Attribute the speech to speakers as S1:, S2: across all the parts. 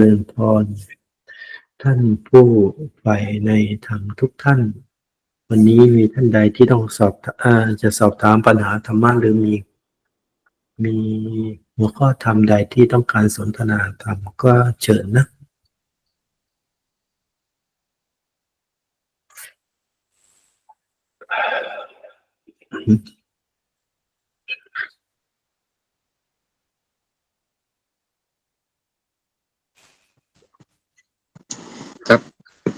S1: ริญพร ท่านผู้ใฝ่ในธรรมทุกท่าน วันนี้มีท่านใดที่ต้องสอบอจะสอบถามปัญหาธรรมะหรือมี มีหัวข้อธรรมใดที่ต้องการสนทนาธรรมก็เชิญนะ
S2: ครับ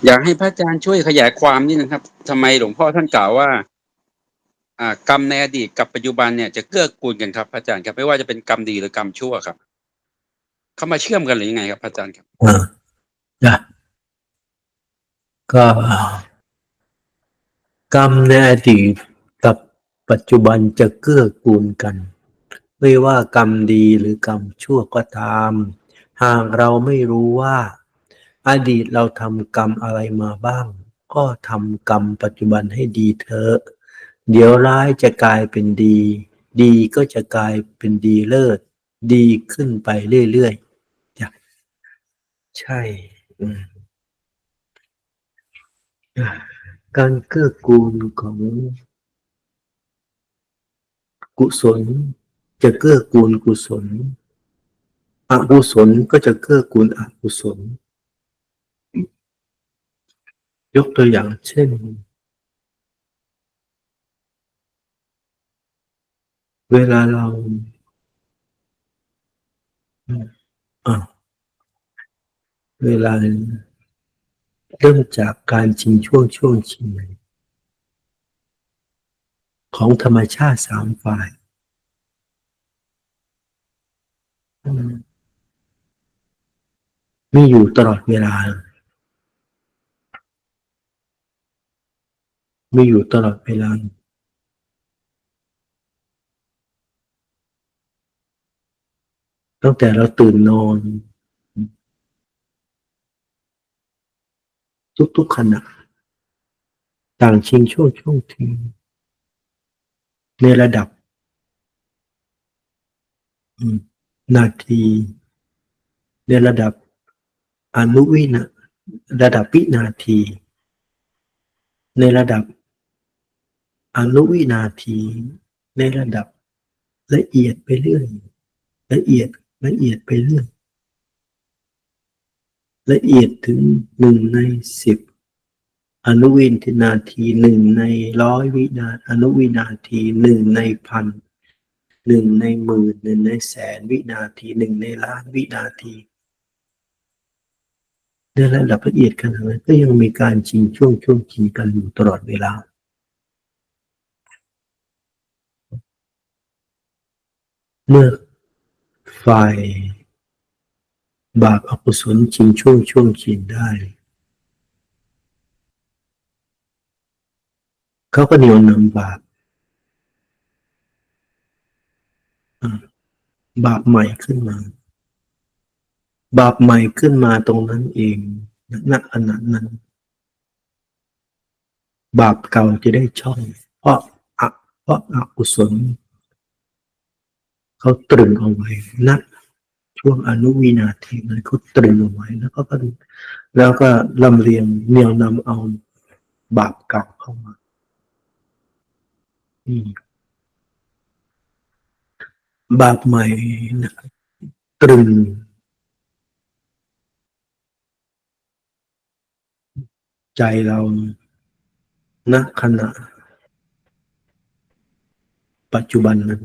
S2: อยากให้พระอาจารย์ช่วยขยายความนิดนะครับทำไมหลวงพ่อท่านกล่าวว่า อ่ากรรมในอดีตกับปัจจุบันเนี่ยจะเกื้อกูลกันครับพระอาจารย์ครับไม่ว่าจะเป็นกรรมดีหรือกรรมชั่วครับเข้ามาเชื่อมกันหรือยังไงครับพระอาจารย์ครับ
S1: อ่าจ้ะก็กรรมในอดีตกับปัจจุบันจะเกื้อกูลกัน ไม่ว่ากรรมดีหรือกรรมชั่วก็ตาม หากเราไม่รู้ว่า อดีตเราทำกรรมอะไรมาบ้าง ก็ทำกรรมปัจจุบันให้ดีเถอะเดี๋ยวร้ายจะกลายเป็นดี ดีก็จะกลายเป็นดีเลิศ ดีขึ้นไปเรื่อยๆจ้ะใช่การเกื้อกูลของกุศล จะเกื้อกูลกุศล อกุศลก็จะเกื้อกูลอกุศล ยกตัวอย่างเช่น เวลาเราเวลาเริ่มจากการชิงช่วงช่วงชิงของธรรมชาติสามฝ่ายอืมมีอยู่ตลอดเวลา มีอยู่ตลอดเวลาตั้งแต่เราตื่นนอน ทุกๆขณะต่างชิงช่วงช่วงทีในระดับนาที ในระดับอนุวินาระดับวินาที ในระดับ อนุวินาทีในระดับละเอียดไปเรื่อย ละเอียดละเอียดไปเรื่อย ละเอียดถึงหนึ่งในสิบอนุวินาทีหนึ่งในร้อยวินาอนุวินาทีหนึ่งในพันหนึ่งในหมื่นหนึ่งในแสนวินาทีหนึ่งในล้านวินาทีในระดับละเอียดขนาดนั้นก็ยังมีการชิงช่วงช่วงชิงกันอยู่ตลอดเวลา เมื่อฝ่ายบาปอกุศลชิงช่วงช่วงชิงได้ เขาก็เหนียวนำบาปบาปใหม่ขึ้นมา บาปใหม่ขึ้นมาตรงนั้นเองณขณะนั้น บาปเก่าจะได้ช่อง เพราะอะเพราะอกุศล เขาตรึงเอาไว้ณช่วงอนุวินาทีนั้นเขาตรึงเอาไว้ แล้วก็ก็แล้วก็ลำเลียงเนียวนำเอาบาปเก่าเข้ามาบาปใหม่นะตรึงใจเราณขณะ ปัจจุบันนั้น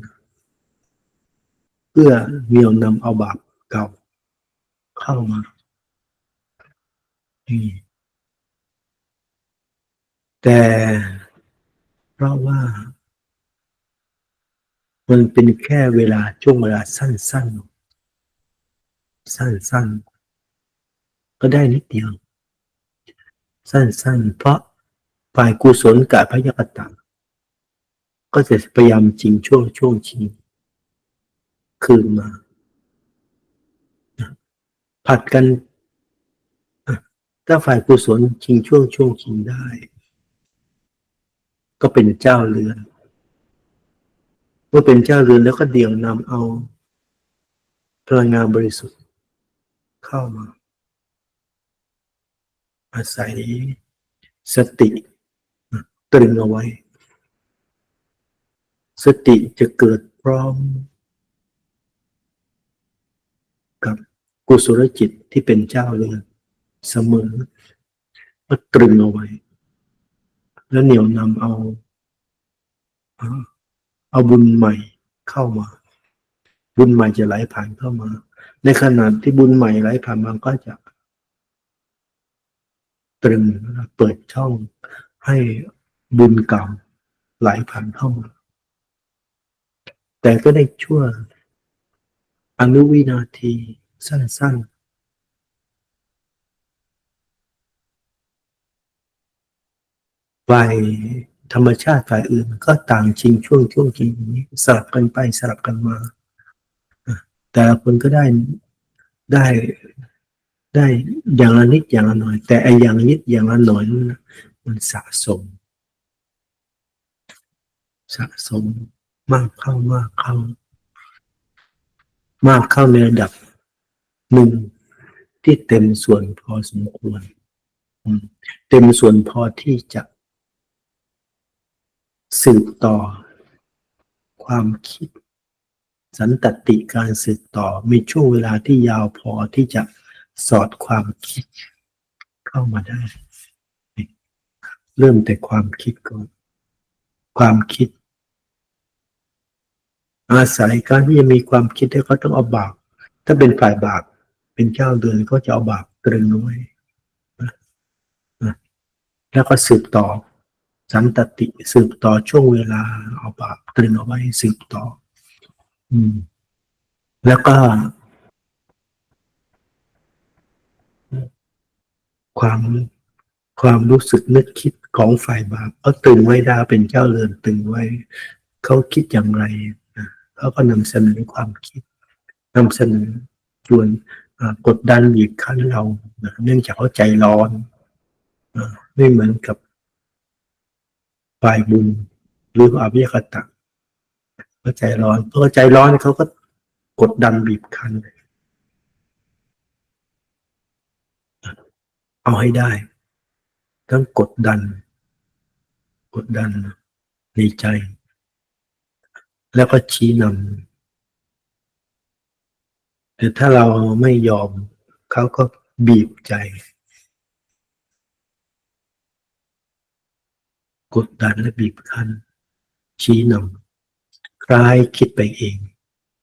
S1: เพื่อเหนี่ยวนำเอาบาปเก่าเข้ามาแต่เพราะว่า มันเป็นแค่เวลาช่วงเวลาสั้นๆ สั้นๆ ก็ได้นิดเดียว สั้นๆ เพราะฝ่ายกุศลกับพยกตะก็จะพยายามจริงช่วงช่วงชิง คืนมา ผัดกันถ้าฝ่ายกุศลชิงช่วงช่วงชิงได้ ก็เป็นเจ้าเรือนเมื่อเป็นเจ้าเรือนแล้วก็เดี่ยวนำเอาพลังงานบริสุทธิ์ เข้ามา อาศัยสติตรึงเอาไว้ สติจะเกิดพร้อม กับกุศลจิตที่เป็นเจ้าเรือนเสมอก็ตรึงเอาไว้ แล้วเหนี่ยวนำเอาเอาบุญใหม่เข้ามา บุญใหม่จะไหลผ่านเข้ามา ในขณะที่บุญใหม่ไหลผ่านมันก็จะ ตรึงเปิดช่องให้บุญเก่าไหลผ่านเข้ามา แต่ก็ได้ชั่ว อนุวินาที สั้นๆฝ่ายธรรมชาติฝ่ายอื่นก็ต่างชิงช่วงช่วงชิงอย่างนี้สลับกันไปสลับกันมาอะแต่ละคนก็ได้ได้ได้อย่างละนิดอย่างละหน่อย แต่ไอ้อย่างนิดอย่างละหน่อยนั้นนะมันสะสม สะสมมากเข้ามากเข้า มากเข้าในระดับหนึ่งที่เต็มส่วนพอสมควร เต็มส่วนพอที่จะสืบต่อความคิด สันตติการสืบต่อมีช่วงเวลาที่ยาวพอที่จะสอดความคิดเข้ามาได้ เริ่มแต่ความคิดก่อน ความคิด อาศัยการที่จะมีความคิดให้เขาต้องเอาบาปถ้าเป็นฝ่ายบาปเป็นเจ้าเดือนก็จะเอาบาปตรึงเอาไว้แล้วก็สืบต่อสันตติสืบต่อช่วงเวลาเอาบาปตรึงเอาไว้สืบต่อ อืม แล้วก็ ความความรู้สึกนึกคิดของฝ่ายบาปเขาตึงไว้ได้เป็นเจ้าเรือนตึงไว้ เขาคิดอย่างไร เขาก็นำเสนอความคิดนำเสนอชวนกดดันบีบคั้นเราเนื่องจากเขาใจร้อนไม่เหมือนกับฝ่ายบุญหรืออภิยคตะเขาใจร้อนเพราะใจร้อนเขาก็กดดันบีบคั้นเอาให้ได้ ทั้งกดดัน กดดันในใจ แล้วก็ชี้นำแต่ถ้าเราไม่ยอมเขาก็บีบใจ กดดันและบีบคั้น ชี้นำคล้ายคิดไปเอง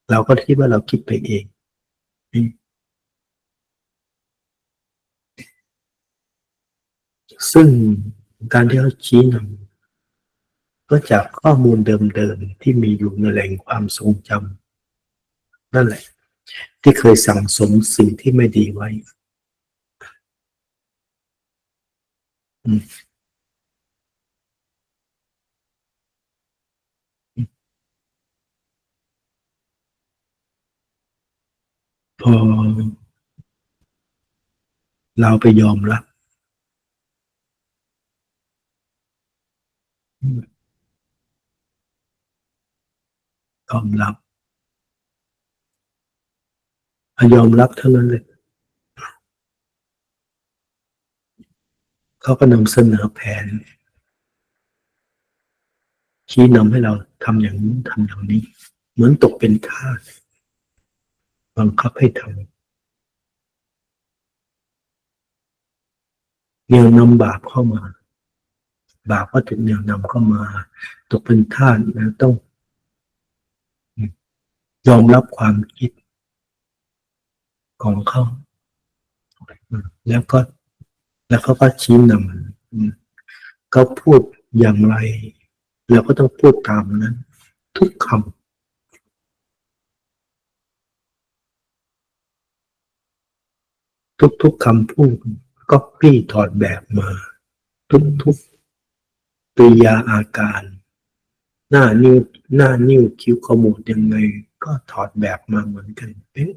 S1: เราก็คิดว่าเราคิดไปเองซึ่งการที่เขาชี้นำ ก็จากข้อมูลเดิมๆที่มีอยู่ในแหล่งความทรงจำนั่นแหละ ที่เคยสั่งสมสิ่งที่ไม่ดีไว้พอ เราไปยอมรับ ยอมรับอยอมรับเท่านั้นเลยเขาก็นำเสนอแผน ชี้นำให้เราทำอย่างนี้ทำอย่างนี้ เหมือนตกเป็นทาสบังคับให้ทำเหนี่ยวนำบาปเข้ามา บาปก็ถูกเหนี่ยวนำเข้ามา ตกเป็นทาสนะต้อง ยอมรับความคิดของเขาแล้วก็ แล้วเขาก็ชี้นำเขาพูดอย่างไรเราก็ต้องพูดตามนั้น ทุกคำทุกๆคำพูดก็พี่ถอดแบบมา ทุกๆกริยาอาการ หน้านิ้วหน้านิ้วคิ้วขมวดยังไง ก็ถอดแบบมาเหมือนกันเป๊ะ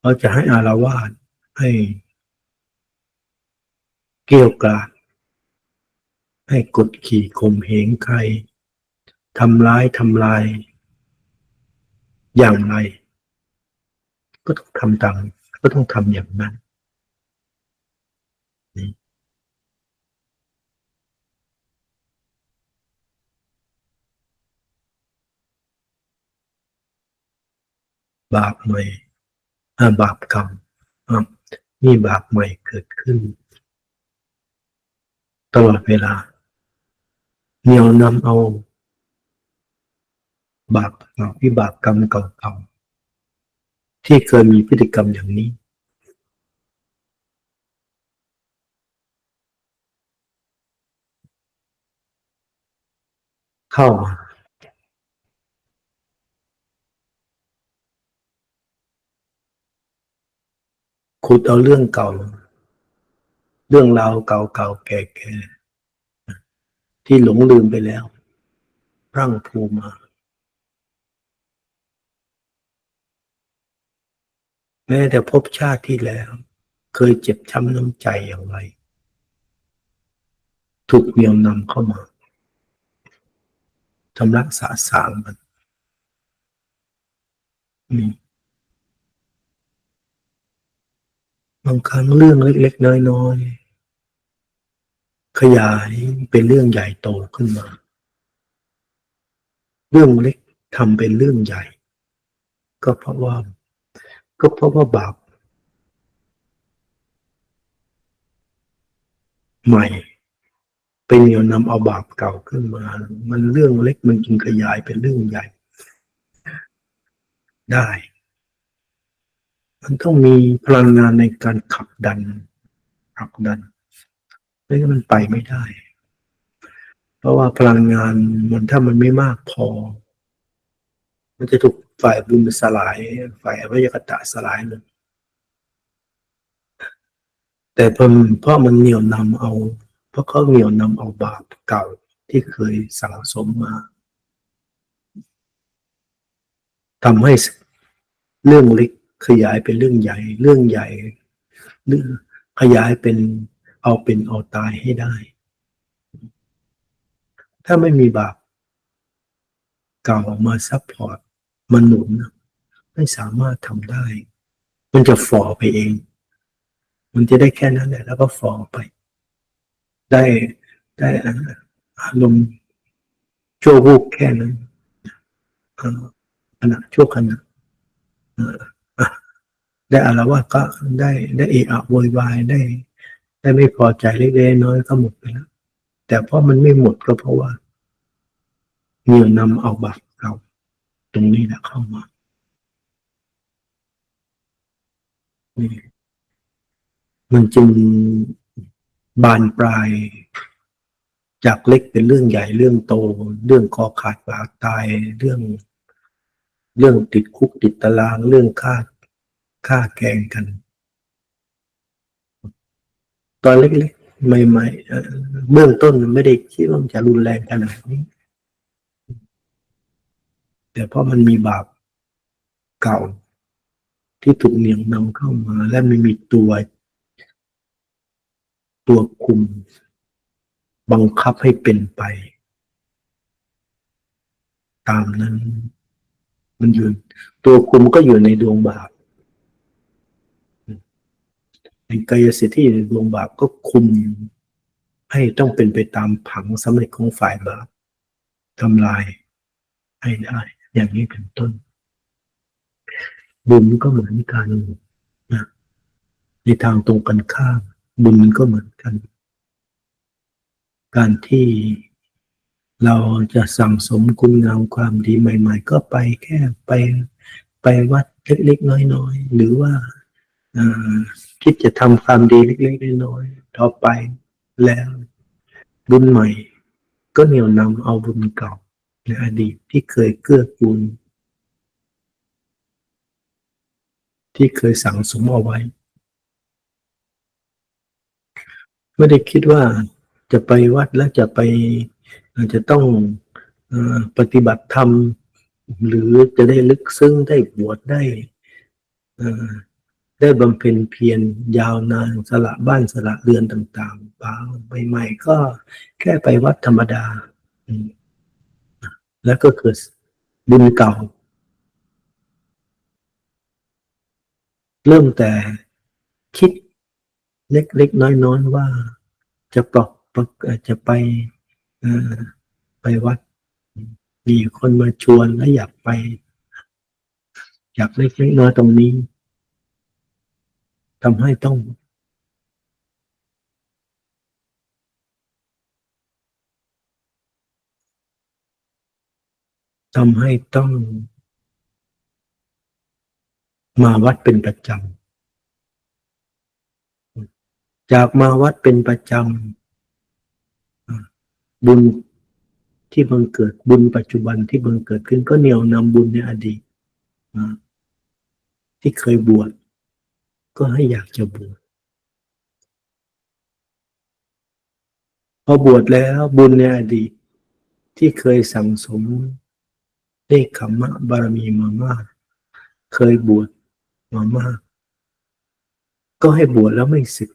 S1: เราจะให้อารวาสให้เกี่ยวกาดให้กดขี่ข่มเหงใครทำร้ายทำลาย อย่างไร ก็ต้องทำตามก็ต้องทำอย่างนั้น บาปใหม่บาปกรรมอะมีบาปใหม่เกิดขึ้น ตลอดเวลาเหนี่ยวนำเอา บาปเก่าวิบากกรรมเก่าๆที่เคยมีพฤติกรรมอย่างนี้ เข้ามา ขุดเอาเรื่องเก่า เรื่องราวเก่าๆแก่ๆที่หลงลืมไปแล้วรั่งพรูมาแม้แต่ภพชาติที่แล้ว เคยเจ็บช้ำน้ำใจอย่างไร ถูกเหนี่ยวนำเข้ามาชำระสาสางมันอืม บางครั้งเรื่องเล็กๆน้อยๆขยายเป็นเรื่องใหญ่โตขึ้นมา เรื่องเล็กทำเป็นเรื่องใหญ่ ก็เพราะว่า ก็เพราะว่าบาปใหม่เป็นเหนี่ยวนำเอาบาปเก่าขึ้นมา มันเรื่องเล็กมันจึงขยายเป็นเรื่องใหญ่ ได้ มันต้องมีพลังงานในการขับดันผลักดันไม่งั้นมันไปไม่ได้ เพราะว่าพลังงานมันถ้ามันไม่มากพอ มันจะถูกฝ่ายบุญสลาย ฝ่ายวิยกตะสลายเลยแต่เพราะเพราะมันเหนี่ยวนำเอา เพราะเขาเหนี่ยวนำเอาบาปเก่าที่เคยสั่งสมมาทำให้เรื่องเล็ก ขยายเป็นเรื่องใหญ่ เรื่องใหญ่เรื่องขยายเป็นเอาเป็นเอาตายให้ได้ ถ้าไม่มีบาปเก่ามาซัพพอร์ตมาหนุน ไม่สามารถทำได้ มันจะฝ่อไปเอง มันจะได้แค่นั้นแหละ แล้วก็ฝ่อไป ได้ได้อารมณ์ชั่ววูบแค่นั้นขณะชั่วขณะ ได้อารวาสก็ได้ได้เอะอะโวยวายได้ ได้ไม่พอใจเล็กๆน้อยก็หมดไปแล้วแต่เพราะมันไม่หมดก็เพราะว่าเหนี่ยวนำเอาบาปเก่าตรงนี้แหละเข้ามานี่มันจึงบานปลายจากเล็กเป็นเรื่องใหญ่เรื่องโต เรื่องคอขาดบาดตายเรื่อง เรื่องติดคุกติดตารางเรื่องฆ่า ฆ่าแกงกัน ตอนเล็กๆใหม่ๆเบื้องต้นไม่ได้คิดว่ามันจะรุนแรงขนาดนี้ แต่เพราะมันมีบาปเก่า ที่ถูกเหนี่ยวนำเข้ามา และไม่มีตัว ตัวคุม บังคับให้เป็นไป ตามนั้น มันอยู่ตัวคุมก็อยู่ในดวงบาป ในกายสิทธิ์ที่อยู่ในวงบาปก็คุมให้ต้องเป็นไปตามผังสำเร็จของฝ่ายบาปทำลายให้ได้ อย่างนี้เป็นต้น บุญก็เหมือนกันนะในทางตรงกันข้ามบุญก็เหมือนกัน การที่เราจะสั่งสมคุณงามความดีใหม่ ๆ ก็ไปแค่ไปไปวัดเล็กๆน้อยๆหรือว่า คิดจะทำความดีเล็กๆน้อยๆต่อไปแล้ว บุญใหม่ ก็เหนี่ยวนำเอาบุญเก่าในอดีตที่เคยเกื้อกูลที่เคยสั่งสมเอาไว้ ไม่ได้คิดว่าจะไปวัดแล้วจะไปอาจจะต้องอปฏิบัติธรรม หรือจะได้ลึกซึ้งได้บวชได้ ได้บำเพ็ญเพียรยาวนานสละบ้านสละเรือนต่างๆเปล่าใหม่ๆก็แค่ไปวัดธรรมดา แล้วก็เกิดบุญเก่า เริ่มแต่คิดเล็กๆน้อยๆว่าจะปลอกอกเอ่อจะไปไปวัด มีคนมาชวนแล้วอยากไปจากเล็กๆน้อยตรงนี้ ทำให้ต้องทำให้ต้อง มาวัดเป็นประจำ จากมาวัดเป็นประจำ บุญที่บังเกิดบุญปัจจุบันที่บังเกิดขึ้นก็เหนี่ยวนำบุญในอดีตที่เคยบวช ก็ให้อยากจะบวชพอบวชแล้วบุญในอดีตที่เคยสั่งสมเนคขมะบารมีมามาก เคยบวชมามาก ก็ให้บวชแล้วไม่สึก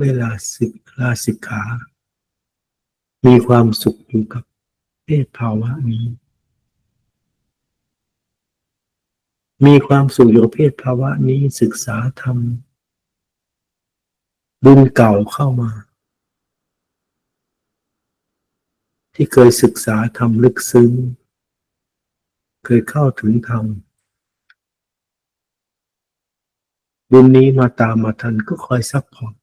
S1: เวลาสึกลาสิกขา มีความสุขอยู่กับเพศภาวะนี้ มีความสุขอยู่กับเพศภาวะนี้ศึกษาธรรมบุญเก่าเข้ามา ที่เคยศึกษาธรรมลึกซึ้ง เคยเข้าถึงธรรมบุญนี้มาตามมาทันก็คอยซัพพอร์ต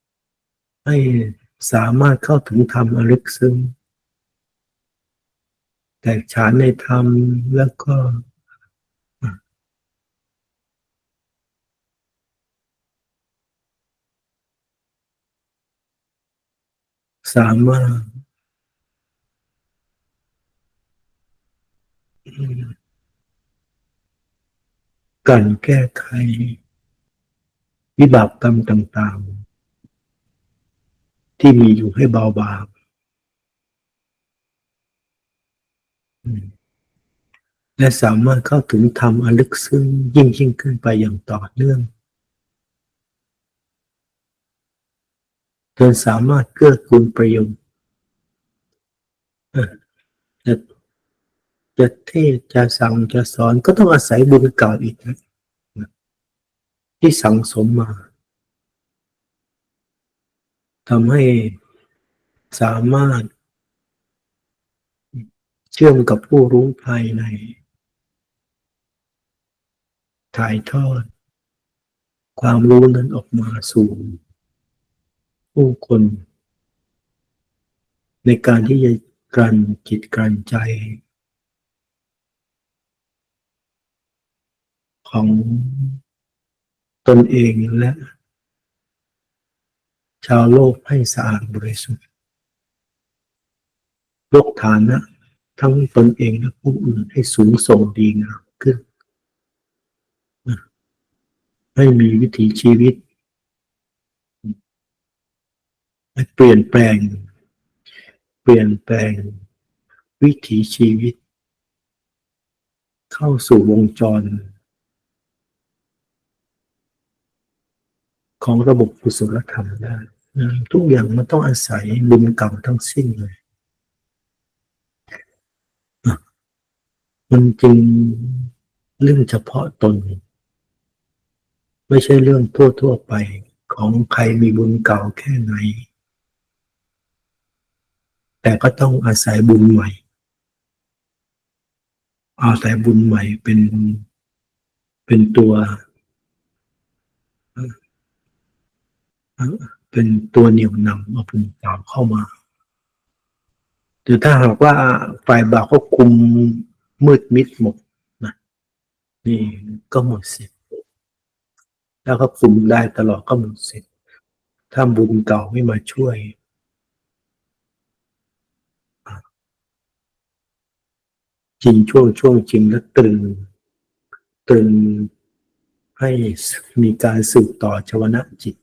S1: ให้สามารถเข้าถึงธรรมอลึกซึ้งแตกฉานในธรรมแล้วก็ สามารถกลันแก้ไขวิบากกรรมต่างๆ ที่มีอยู่ให้เบาบางและสามารถเข้าถึงธรรมอันลึกซึ้งยิ่งยิ่งขึ้นไปอย่างต่อเนื่อง จนสามารถเกื้อกูลประโยชน์จะจะเทศจะสั่งจะสอนก็ต้องอาศัยบุญเก่าอีกนะที่สั่งสมมาทำให้สามารถ เชื่อมกับผู้รู้ภายใน ถ่ายทอด ความรู้นั้นออกมาสู่ ผู้คน ในการที่จะกลั่นจิตกลั่นใจ ของตนเองและ ชาวโลกให้สะอาดบริสุทธิ์ยกฐานะ ทั้งตนเองและผู้อื่นให้สูงส่งดีงามขึ้น ให้มีวิถีชีวิต ให้เปลี่ยนแปลง เปลี่ยนแปลง วิถีชีวิต เข้าสู่วงจร ของระบบกุศลธรรมได้ทุกอย่างมันต้องอาศัยบุญเก่าทั้งสิ้นเลย มันจริงเรื่องเฉพาะตน ไม่ใช่เรื่องทั่วๆไปของใครมีบุญเก่าแค่ไหน แต่ก็ต้องอาศัยบุญใหม่ อาศัยบุญใหม่เป็นเป็นตัว เป็นตัวเหนี่ยวนำเอาบุญเก่าเข้ามาหรือถ้าหากว่าฝ่ายบาปเขาคุมมืดมิดหมดนะนี่ก็หมดสิทธิ์แล้วก็คุมได้ตลอดก็หมดสิทธิ์ถ้าบุญเก่าไม่มาช่วย จริงช่วงช่วงจริงแล้วตรึง ตรึงให้มีการสืบต่อชวนะจิต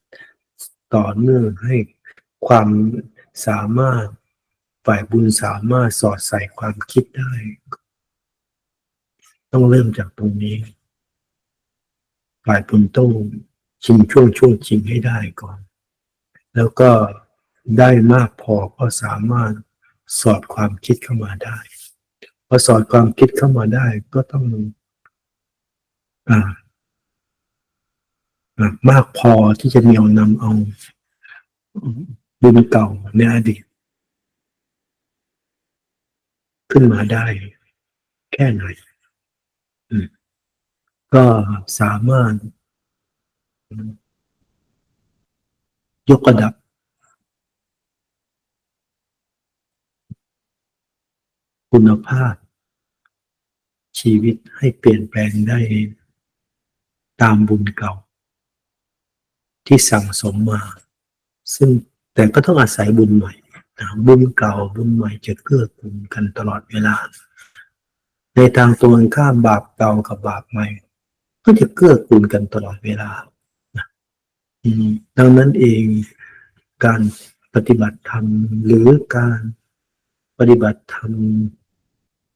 S1: ต่อเนื่องให้ความสามารถฝ่ายบุญสามารถสอดใส่ความคิดได้ ต้องเริ่มจากตรงนี้ ฝ่ายบุญต้องชิงช่วงช่วงจริงให้ได้ก่อน แล้วก็ได้มากพอก็สามารถสอดความคิดเข้ามาได้ พอสอดความคิดเข้ามาได้ก็ต้องอมากพอที่จะเหนี่ยวนำเอาบุญเก่าในอดีต ขึ้นมาได้ แค่ไหนก็สามารถ ยกระดับคุณภาพ ชีวิตให้เปลี่ยนแปลงได้ ตามบุญเก่า ที่สั่งสมมา ซึ่งแต่ก็ต้องอาศัยบุญใหม่นะบุญเก่าบุญใหม่จะเกื้อกูลกันตลอดเวลา ในทางตรงกันข้ามบาปเก่ากับบาปใหม่ ก็จะเกื้อกูลกันตลอดเวลานะดังนั้นเองการปฏิบัติธรรมหรือการปฏิบัติธรรม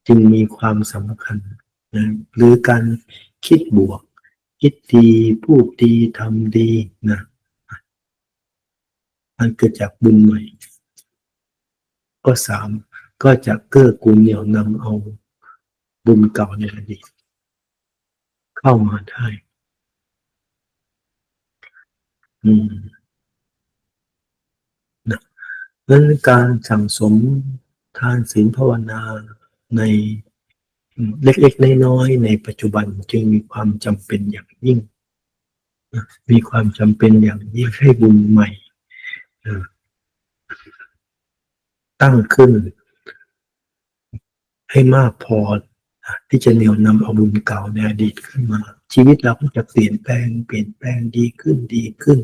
S1: จึงมีความสำคัญนะหรือการคิดบวก คิดดีพูดดีทำดีนะมันเกิดจากบุญใหม่ ก็สามก็จะเกื้อกูลเหนี่ยวนำเอาบุญเก่าในอดีตเข้ามาได้ อืมนะนั้นการสั่งสมทานศีลภาวนา ในเล็กๆน้อยๆในปัจจุบันจึงมีความจำเป็นอย่างยิ่ง มีความจำเป็นอย่างยิ่งให้บุญใหม่ ตั้งขึ้น ให้มากพอที่จะเหนี่ยวนำเอาบุญเก่าในอดีตขึ้นมา ชีวิตเราก็จะเปลี่ยนแปลง เปลี่ยนแปลงดีขึ้นดีขึ้น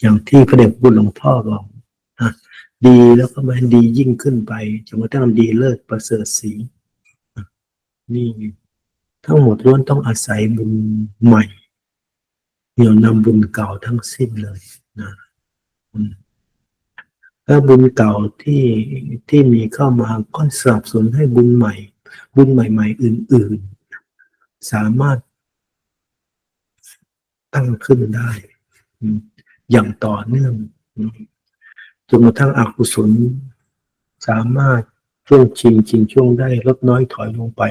S1: อย่างที่พระเดชพระคุณหลวงพ่อบอกนะดีแล้วก็มันดียิ่งขึ้นไปจนกระทั่งดีเลิศประเสริฐสี นี่ทั้งหมดล้วนต้องอาศัยบุญใหม่เหนี่ยวนำบุญเก่าทั้งสิ้นเลยนะอืมแล้วบุญเก่าที่ที่มีเข้ามาก็สนับสนุนให้บุญใหม่ บุญใหม่ ๆ อื่น ๆ สามารถตั้งขึ้นได้อย่างต่อเนื่องจนกระทั่งอกุศลสามารถช่วงชิงชิงช่วงได้ลดน้อยถอยลงไป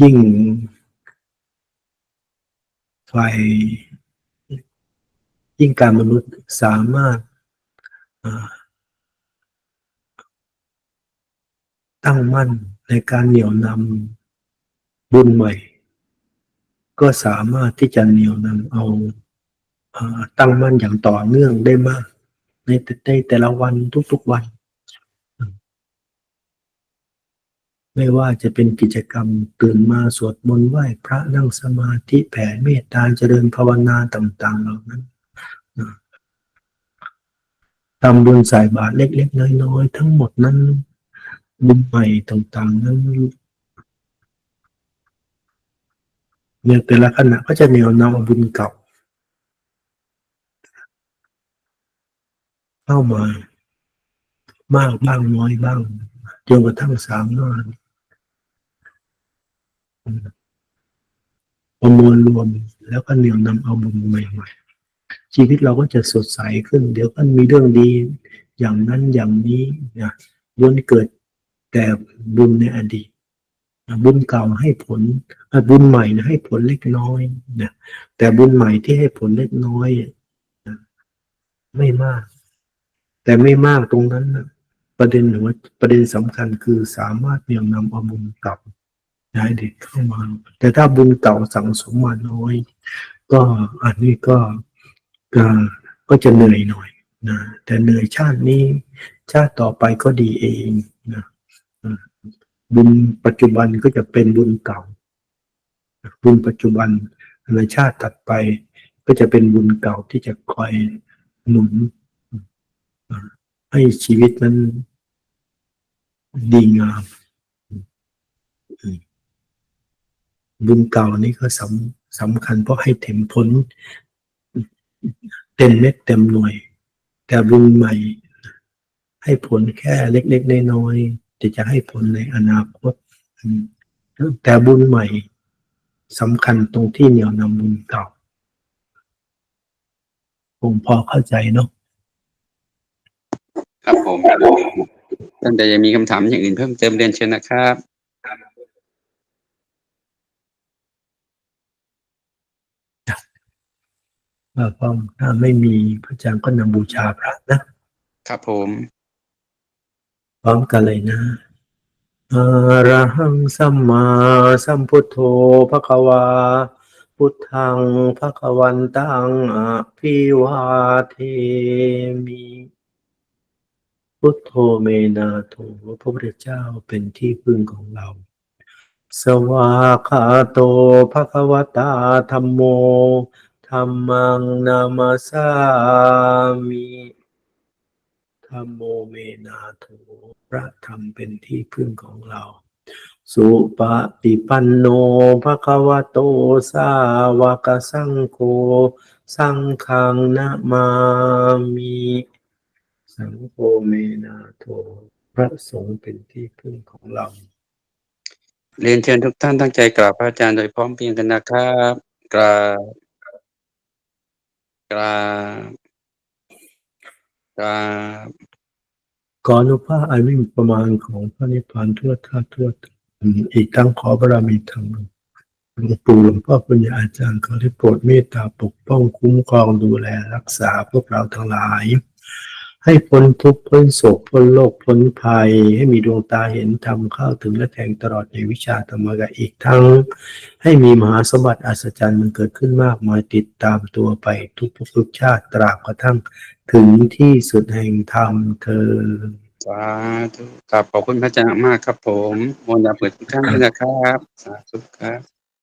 S1: ยิ่งฝ่ายยิ่งการมนุษย์สามารถตั้งมั่นในการเหนี่ยวนำบุญใหม่ ก็สามารถที่จะเหนี่ยวนำเอาตั้งมั่นอย่างต่อเนื่องได้มาก ในแต่ในแต่ละวันทุกๆวัน ไม่ว่าจะเป็นกิจกรรมตื่นมาสวดมนต์ไหว้พระนั่งสมาธิแผ่เมตตาเจริญภาวนาต่าง ๆ เหล่านั้นทำบุญใส่บาตรเล็ก ๆ น้อย ๆ ทั้งหมดนั้นบุญใหม่ต่าง ๆ นั้นเนี่ยแต่ละขณะก็จะเหนียวนำบุญเก่าเข้ามามากบ้างน้อยบ้างจนกระทั่งสามารถ ประมวลรวมแล้วก็เหนี่ยวนำเอาบุญใหม่ๆชีวิตเราก็จะสดใสขึ้น เดี๋ยวก็มีเรื่องดี อย่างนั้นอย่างนี้นะล้วนเกิดแต่บุญในอดีตบุญเก่าให้ผลบุญใหม่นะให้ผลเล็กน้อยนะแต่บุญใหม่ที่ให้ผลเล็กน้อยนะไม่มาก แต่ไม่มากตรงนั้นนะประเด็นหรือว่าประเด็นสำคัญคือสามารถเหนี่ยวนำเอาบุญเก่า ย้ายเด็กเข้ามา แต่ถ้าบุญเก่าสั่งสมมาน้อย ก็อันนี้ก็ก็ก็จะเหนื่อยหน่อยนะแต่เหนื่อยชาตินี้ ชาติต่อไปก็ดีเองนะบุญปัจจุบันก็จะเป็นบุญเก่า บุญปัจจุบันในชาติถัดไป ก็จะเป็นบุญเก่าที่จะคอยหนุน ให้ชีวิตนั้นดีงามอืม บุญเก่านี่ก็สำสำคัญเพราะให้เต็มผลเต็มเม็ดเต็มหน่วย แต่บุญใหม่ ให้ผลแค่เล็กๆน้อยๆแต่จะให้ผลในอนาคตแต่บุญใหม่สำคัญตรงที่เหนี่ยวนำบุญเก่าผมพอเข้าใจเนาะ
S2: ครับผมท่านใดยังมีคำถามอย่างอื่นเพิ่มเติมเรียนเชิญนะครับ
S1: ว่าพร้อมถ้าไม่มีพระอาจารย์ก็นำบูชาพระนะ
S2: ครับผม
S1: พร้อมกันเลยนะอะระหังสัมมาสัมพุทโธภะคะวา พุทธังภะคะวันตังอะภิวาเทมิ พุทโธเมนาโถพระพุทธเจ้าเป็นที่พึ่งของเรา สวากขาโตภะคะวตาธัมโม ธัมมังนามาสามิธัมโมเมนาโถพระธรรมเป็นที่พึ่งของเรา สุปฏิปันโนภะคะวะโต สาวกสังโฆ สังฆังนะมามิ สังโฆเมนาโถพระสงฆ์เป็นที่พึ่งของเรา
S2: เรียนเชิญทุกท่านตั้งใจกราบพระอาจารย์โดยพร้อมเพรียงกันนะครับ กราบ กราบกราบ
S1: ขออนุภาพอันไม่งประมาณของพระนิพพานทั่วท่าทั่วถึงอีกทั้งขอบารมีธรรมหลวงปู่หลวงพ่อปัญญาอาจารย์ขอได้โปรดเมตตาปกป้องคุ้มครองดูแลรักษาพวกเราทั้งหลาย ให้พ้นทุกข์พ้นโศกพ้นโลกพ้นภัย ให้มีดวงตาเห็นธรรมเข้าถึงและแทงตลอดในวิชาธรรมกะอีกทั้ง ให้มีมหาสมบัติอัศจรรย์มันเกิดขึ้นมากมายติดตามตัวไปทุกภพทุกชาติตราบกระทั่งถึงที่สุดแห่งธรรมเธอ
S2: สาธุขอบคุณพระอาจารย์มากครับผมมนดาเปิดทุกท่านด้วยนะครับ สาธุครับ